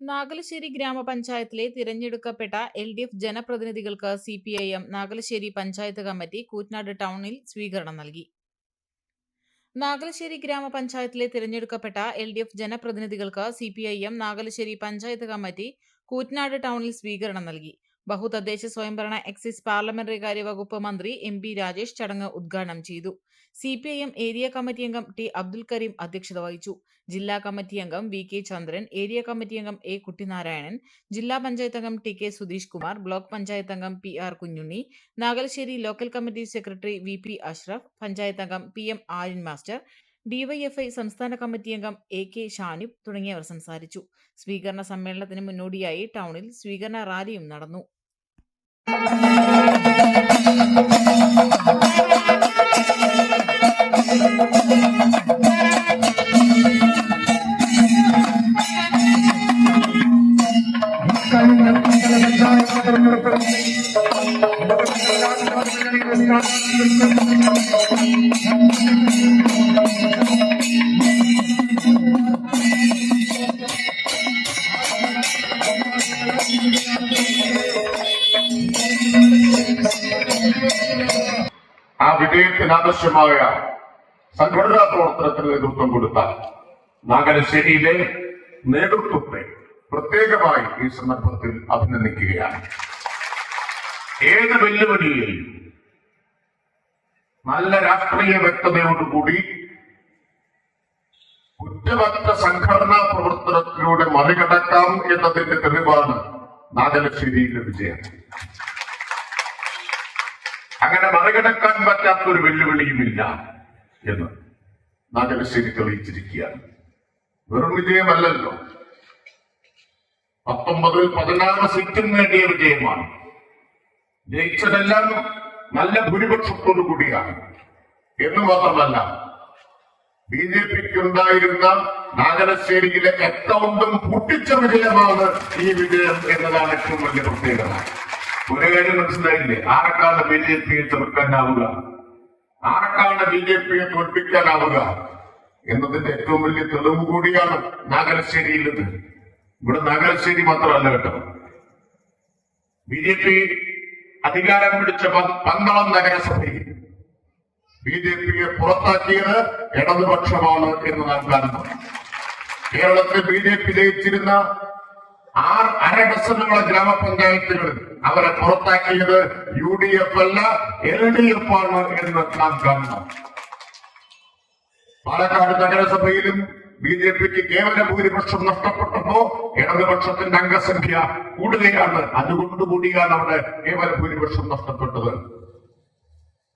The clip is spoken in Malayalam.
നാഗലശ്ശേരി ഗ്രാമപഞ്ചായത്തിലെ തിരഞ്ഞെടുക്കപ്പെട്ട L D F ജനപ്രതിനിധികൾക്ക് C P I M Nagalassery panchayat committee Koottanad ടൗണിൽ സ്വീകരണം നൽകി. നാഗലശ്ശേരി ഗ്രാമപഞ്ചായത്തിലെ തിരഞ്ഞെടുക്കപ്പെട്ട L D F ജനപ്രതിനിധികൾക്ക് C P I M Nagalassery panchayat committee Koottanad ടൗണിൽ സ്വീകരണം നൽകി. ബഹുതദ്ദേശ സ്വയംഭരണ എക്സൈസ് പാർലമെന്ററി കാര്യ വകുപ്പ് മന്ത്രി എം പി രാജേഷ് ചടങ്ങ് ഉദ്ഘാടനം ചെയ്തു. C P I M area committee അംഗം ടി അബ്ദുൽ കരീം അധ്യക്ഷത വഹിച്ചു. ജില്ലാ കമ്മിറ്റി അംഗം V K Chandran area committee അംഗം എ കുട്ടിനാരായണൻ ജില്ലാ പഞ്ചായത്ത് അംഗം T K Sudheesh Kumar block panchayat അംഗം P R Kunjunni Nagalassery local committee secretary V P Ashraf panchayat അംഗം P M Aryan master DYFI സംസ്ഥാന കമ്മിറ്റി അംഗം എ കെ ഷാനിബ് തുടങ്ങിയവർ സംസാരിച്ചു. സ്വീകരണ സമ്മേളനത്തിന് മുന്നോടിയായി ടൗണിൽ സ്വീകരണ റാലിയും നടന്നു. കഴിഞ്ഞ പഞ്ചായത്ത് വിജയത്തിന് ആവശ്യമായ സംഘടനാ പ്രവർത്തനത്തിന് നേതൃത്വം കൊടുത്ത നാഗരശ്ശേരിയിലെ നേതൃത്വത്തെ പ്രത്യേകമായി ഈ സന്ദർഭത്തിൽ അഭിനന്ദിക്കുകയാണ്. ഏത് വെല്ലുവിളിയെയും നല്ല രാഷ്ട്രീയ വ്യക്തതയോടുകൂടി കുറ്റമറ്റ സംഘടനാ പ്രവർത്തനത്തിലൂടെ മറികടക്കാം എന്നതിന്റെ തെളിവാണ് നാഗലശ്ശേരിയിലെ വിജയം. അങ്ങനെ മറികടക്കാൻ പറ്റാത്ത ഒരു വെല്ലുവിളിയുമില്ല എന്ന് നാഗലശ്ശേരി തെളിയിച്ചിരിക്കുകയാണ്. വെറും വിജയമല്ലല്ലോ. പത്തൊമ്പതിൽ പതിനാറ് സീറ്റും നേടിയ വിജയമാണ്. ജയിച്ചതെല്ലാം നല്ല ഭൂരിപക്ഷത്തോടു കൂടിയാണ്. എന്ന് മാത്രമല്ല ബി ജെ പിക്ക് ഉണ്ടായിരുന്ന നാഗലശ്ശേരിയിലെ അക്കൗണ്ടും പൊട്ടിച്ച വിജയമാണ് ഈ വിജയം എന്നതാണ് ഏറ്റവും വലിയ പ്രത്യേകത. ഒരു കാര്യം മനസ്സിലായില്ലേ? ആർക്കാണ് ബി ജെ പിയെ ചെറുക്കാനാവുക ആർക്കാണ് ബി ജെ പിയെ തോൽപ്പിക്കാനാവുക? എന്നതിന്റെ ഏറ്റവും വലിയ തെളിവ് കൂടിയാണ് നാഗലശ്ശേരിയിൽ നിന്ന് ഇവിടെ നാഗലശ്ശേരി മാത്രമല്ല കേട്ടോ. ബി ജെ പി അധികാരം പിടിച്ച പന്തളം നഗരസഭയിൽ ബി ജെ പിയെ പുറത്താക്കിയത് ഇടതുപക്ഷമാണ് എന്ന് നാം കാണുന്നു കേരളത്തിൽ ബി ജെ പി ജയിച്ചിരുന്ന ആറ് അര ഡസനോളം ഗ്രാമപഞ്ചായത്തുകളിൽ അവരെ പുറത്താക്കിയത് യു ഡി എഫ് അല്ല എൽ ഡി എഫ് ആണ് എന്ന് നാം കാണണം. പാലക്കാട് നഗരസഭയിലും ബി ജെ പിക്ക് കേവല ഭൂരിപക്ഷം നഷ്ടപ്പെട്ടപ്പോ ഇടതുപക്ഷത്തിന്റെ അംഗസംഖ്യ കൂടുകയാണ്. അതുകൊണ്ടുകൂടിയാണ് അവിടെ കേവല ഭൂരിപക്ഷം നഷ്ടപ്പെട്ടത്.